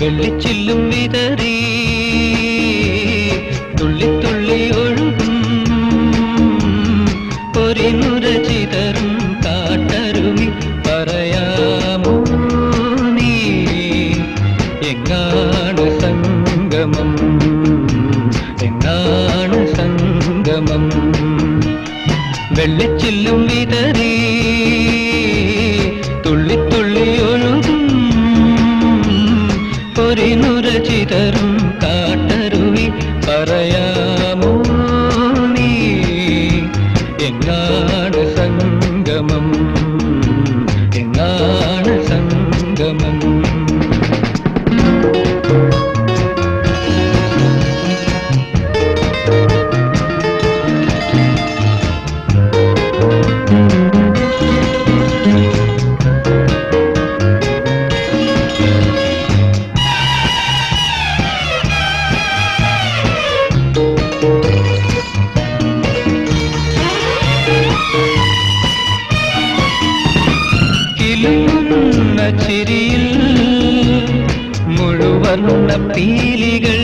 വെള്ളിച്ചില്ലും വിതറി തുള്ളിത്തുള്ളി ഒഴുകും. ഒരു നുര വെള്ളിച്ചില്ലും വിതറി തുള്ളി തുള്ളി ഒഴുകും പൊരിനുര ചിതറും ചിരിയിൽ മുഴുവനുള്ള പീലികൾ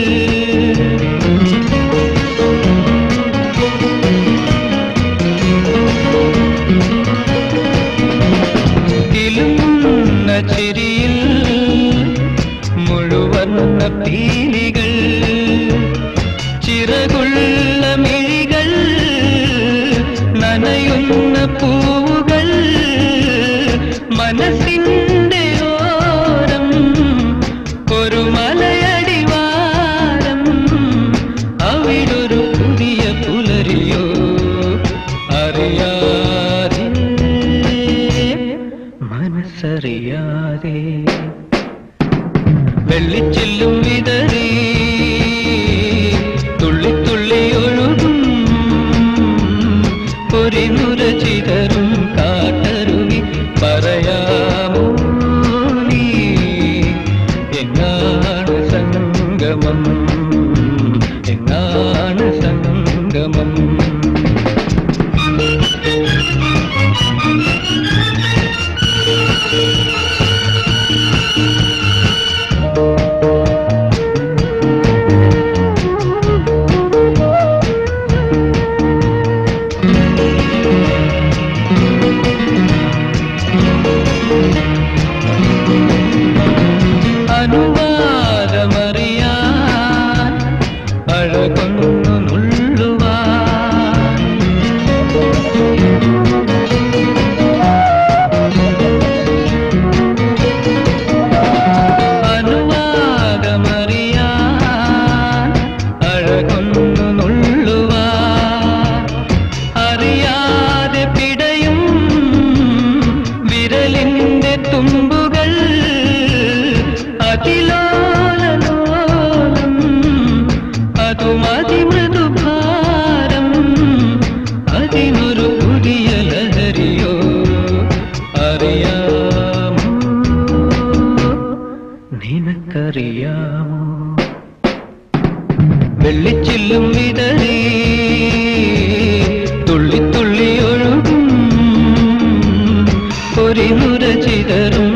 അറിയാതെ മനസ്സറിയാതെ വെള്ളിച്ചില്ലും വിതറി തുള്ളി തുള്ളി ഒഴുകും. പൊരിനുര ചിതറും കാട്ടരുവി പറയാമോ നീ? എങ്ങാണ് സംഗമം. എങ്ങാണ് അറിയാതെ പിടയും വിരലിന്റെ തുമ്പുകൾ. അതിലോലലോലം അതും ലഹരിയോ വിതറി പൊറിമുര ചിതറും